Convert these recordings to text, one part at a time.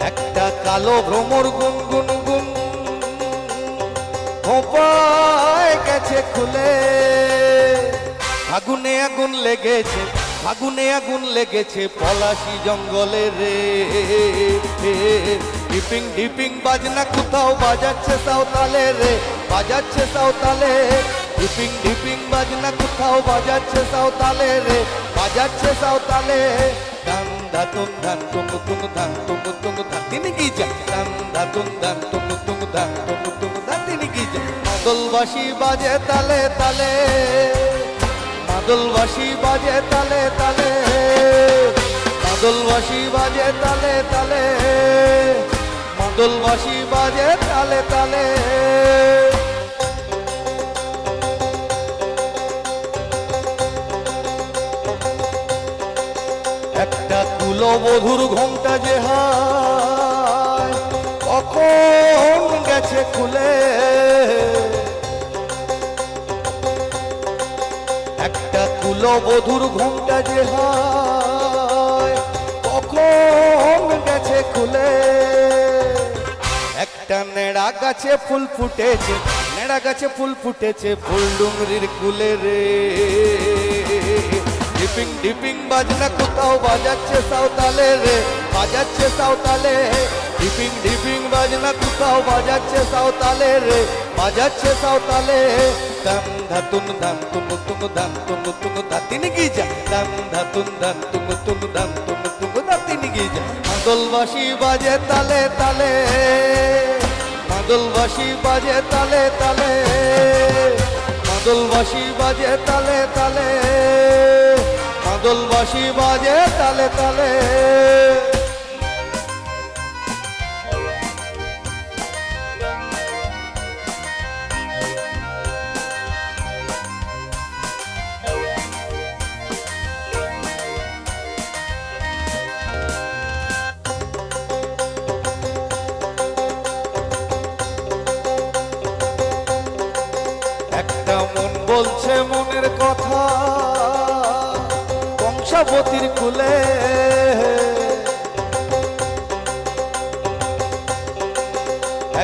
একটা কালো ভ্রমর গুন গুন। গুন গেছে খুলে। আগুনে আগুন লেগেছে, আগুনে আগুন লেগেছে পলাশি জঙ্গলে রে। ডিপিং ডিপিং বাজনা কোথাও বাজাচ্ছে সাঁওতালে রে, বাজাচ্ছে সাঁওতালে। ডিপিং ডিপিং বাজনা কোথাও বাজাচ্ছে সাঁওতালে রে, বাজাচ্ছে সাঁওতালে। দাতুন ধান, তুমু তুমু ধান, তুমু তুমু ধান, তিনি কি যা দান দাতুন ধান, তুমু তুমু ধান, তুমু তুমু ধান, তিনি কি যা মাদলবাসী বাজে তালে তালে মাদলবাসী বাজে তালে তালে মাদলবাসী বাজে তালে তালে মাদলবাসী বাজে তালে তালে। একটা কুলবধুর ঘোমটা যে হায়, কখন গেছে খুলে? একটা কুলবধুর ঘোমটা যে হায়, কখন গেছে খুলে? একটা নেড়া গাছে ফুল ফুটেছে, নেড়া গাছে ফুল ফুটেছে, ফুল ডুংরির কুলে রে। ডিপিং ডিপিং বাজনা কোথাও বাজাচ্ছে সাঁওতালে রে, বাজাচ্ছে সাঁওতালে। ডিপিং ডিপিং বাজনা কোথাও বাজাচ্ছে সাঁওতালে রে, বাজাচ্ছে সাঁওতালে। দাম ধাতুন, দাম তুম তুম দাম তুম তুম দাতিনি কি যা দাম ধাতুন, দাম তুম তুম দাম তুম তুম দাতিনি কি যা মাদলবাসী বাজে তালে তালে, মাদলবাসী বাজে তালে তালে, মাদলবাসী বাজে তালে তালে। মাদলবাসী বাজে তালে তালে। একটা মন বলছে মনের কথা। বংশাবতীর কুলে।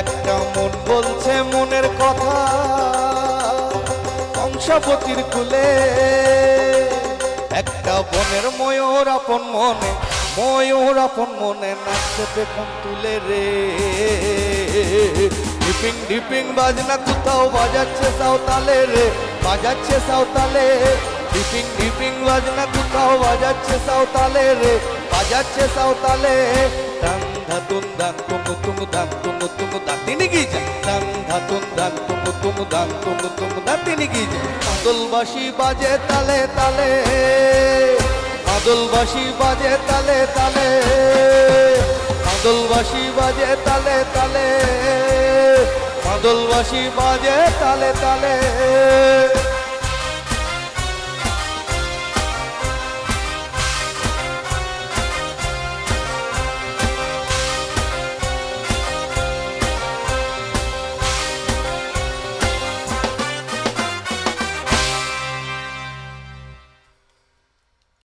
একটা মন বলছে মনের কথা বংশাবতীর কুলে। একটা বনের ময়ূর আপন মনে, ময়ূর আপন মনে নাচছে পেখম তুলে রে। ডিপিং ডিপিং বাজনা কোথাও বাজাচ্ছে সাঁওতালে রে, বাজাচ্ছে সাঁওতালে। ডিপিং ডিপিং বাজনা কোথাও বাজাচ্ছে সাঁওতালে রে, বাজাচ্ছে সাঁওতালে। দান ধাতুন দান তুমু তুমু দান তুমু তুমু দান তিনি কি যায় দান ধাতুন দান তুমু তুমু দান তুমু তুমু দান তিনি কি যায় মাদলবাসী বাজে তালে তালে। মাদলবাসী বাজে তালে তালে। মাদলবাসী বাজে তালে তালে। মাদলবাসী বাজে তালে তালে।